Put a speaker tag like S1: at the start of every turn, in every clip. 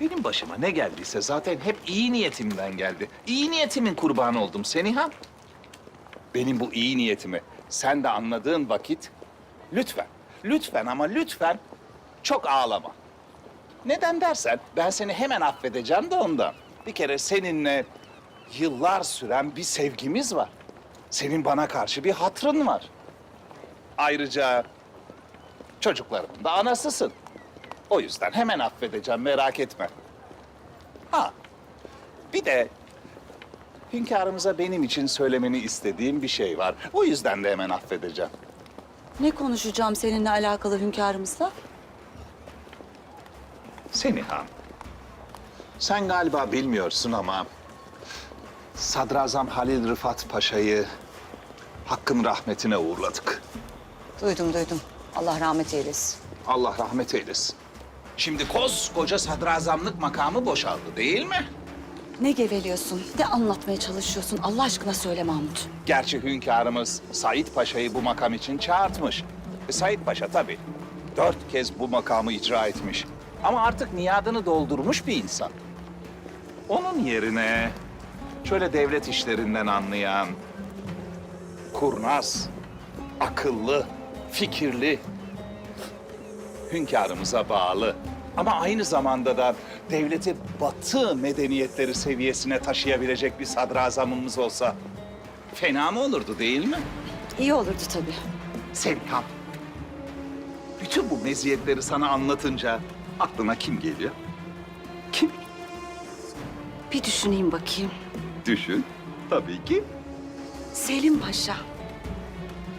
S1: Benim başıma ne geldiyse zaten hep iyi niyetimden geldi. İyi niyetimin kurbanı oldum Seniha. Benim bu iyi niyetimi sen de anladığın vakit lütfen, lütfen ama lütfen çok ağlama. Neden dersen ben seni hemen affedeceğim de ondan. Bir kere seninle yıllar süren bir sevgimiz var. Senin bana karşı bir hatrın var. Ayrıca çocuklarımın da anasısın. O yüzden hemen affedeceğim merak etme. Ha bir de hünkârımıza benim için söylemeni istediğim bir şey var. O yüzden de hemen affedeceğim.
S2: Ne konuşacağım seninle alakalı hünkârımızla?
S1: Seniha, sen galiba bilmiyorsun ama Sadrazam Halil Rıfat Paşa'yı hakkın rahmetine uğurladık.
S2: Duydum duydum. Allah rahmet eylesin.
S1: Allah rahmet eylesin. Şimdi koskoca sadrazamlık makamı boşaldı değil mi?
S2: Ne geveliyorsun? Ne anlatmaya çalışıyorsun? Allah aşkına söyle Mahmut.
S1: Gerçi hünkârımız Said Paşa'yı bu makam için çağırtmış. E, Said Paşa tabii dört kez bu makamı icra etmiş. Ama artık niyadını doldurmuş bir insan. Onun yerine şöyle devlet işlerinden anlayan, kurnaz, akıllı, fikirli, hünkârımıza bağlı ama aynı zamanda da devleti batı medeniyetleri seviyesine taşıyabilecek bir sadrazamımız olsa fena mı olurdu değil mi?
S2: İyi olurdu tabii.
S1: Sevkan. Bütün bu meziyetleri sana anlatınca aklına kim geliyor? Kim?
S2: Bir düşüneyim bakayım.
S1: Düşün. Tabii ki.
S2: Selim Paşa.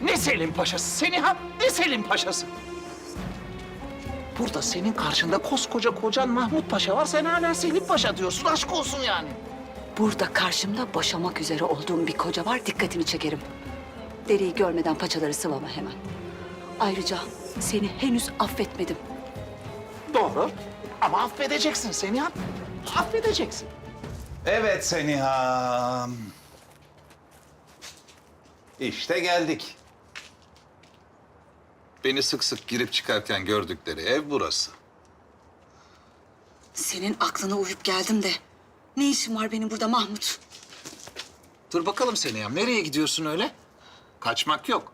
S1: Ne Selim Paşası Seniha, ne Selim Paşası? Burada senin karşında koskoca kocan Mahmut Paşa var. Sen hala Selim Paşa diyorsun. Aşk olsun yani.
S2: Burada karşımda boşamak üzere olduğum bir koca var. Dikkatini çekerim. Deriyi görmeden paçaları sıvama hemen. Ayrıca seni henüz affetmedim.
S1: Doğru. Ama affedeceksin Seniha. Affedeceksin. Evet Seniha. İşte geldik. Beni sık sık girip çıkarken gördükleri ev burası.
S2: Senin aklına uyup geldim de. Ne işin var benim burada Mahmut?
S1: Dur bakalım Seniyam. Nereye gidiyorsun öyle? Kaçmak yok.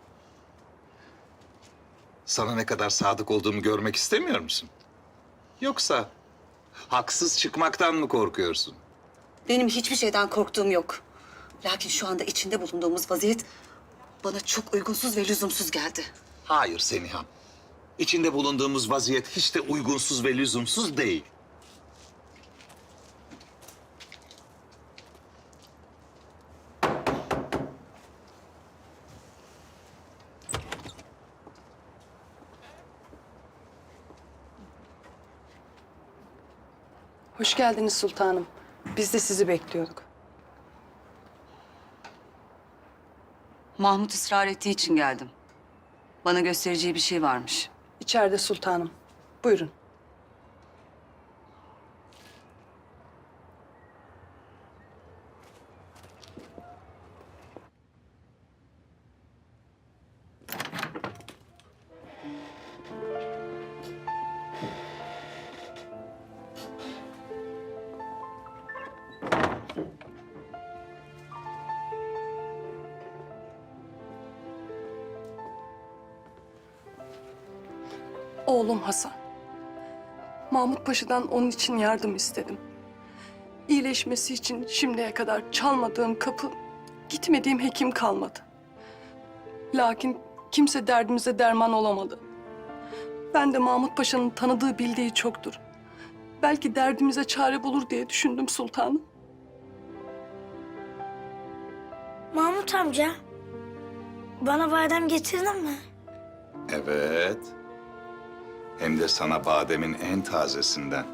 S1: Sana ne kadar sadık olduğumu görmek istemiyor musun? Yoksa haksız çıkmaktan mı korkuyorsun?
S2: Benim hiçbir şeyden korktuğum yok. Lakin şu anda içinde bulunduğumuz vaziyet bana çok uygunsuz ve lüzumsuz geldi.
S1: Hayır Seniham. İçinde bulunduğumuz vaziyet hiç de uygunsuz ve lüzumsuz değil.
S3: Hoş geldiniz sultanım. Biz de sizi bekliyorduk.
S2: Mahmut ısrar ettiği için geldim. Bana göstereceği bir şey varmış.
S3: İçeride sultanım. Buyurun. Oğlum Hasan. Mahmut Paşa'dan onun için yardım istedim. İyileşmesi için şimdiye kadar çalmadığım kapı, gitmediğim hekim kalmadı. Lakin kimse derdimize derman olamadı. Ben de Mahmut Paşa'nın tanıdığı bildiği çoktur. Belki derdimize çare bulur diye düşündüm sultanım.
S4: Mahmut amca, bana badem getirdin mi?
S1: Evet. Hem de sana bademin en tazesinden,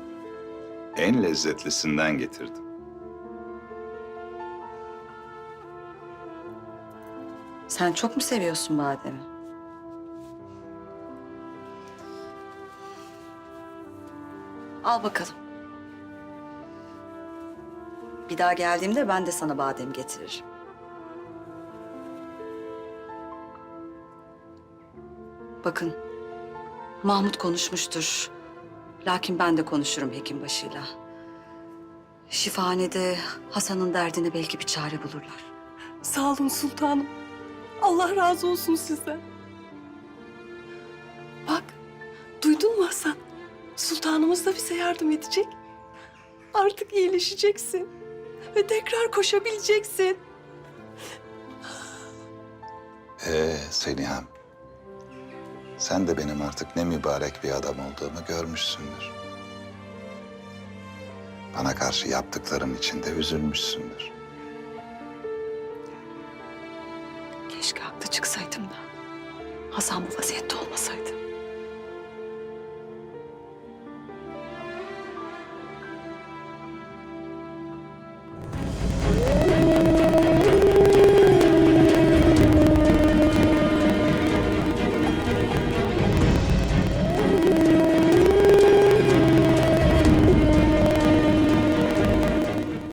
S1: en lezzetlisinden getirdim.
S2: Sen çok mu seviyorsun bademi? Al bakalım. Bir daha geldiğimde ben de sana badem getiririm. Bakın, Mahmut konuşmuştur. Lakin ben de konuşurum hekim başıyla. Şifahanede Hasan'ın derdine belki bir çare bulurlar.
S3: Sağ olun sultanım. Allah razı olsun sizden. Bak, duydun mu Hasan? Sultanımız da bize yardım edecek. Artık iyileşeceksin. Ve tekrar koşabileceksin.
S1: Ee Seniham. Sen de benim artık ne mübarek bir adam olduğumu görmüşsündür. Bana karşı yaptıkların için de üzülmüşsündür.
S2: Keşke haklı çıksaydım da Hasan bu vaziyette olmasaydı.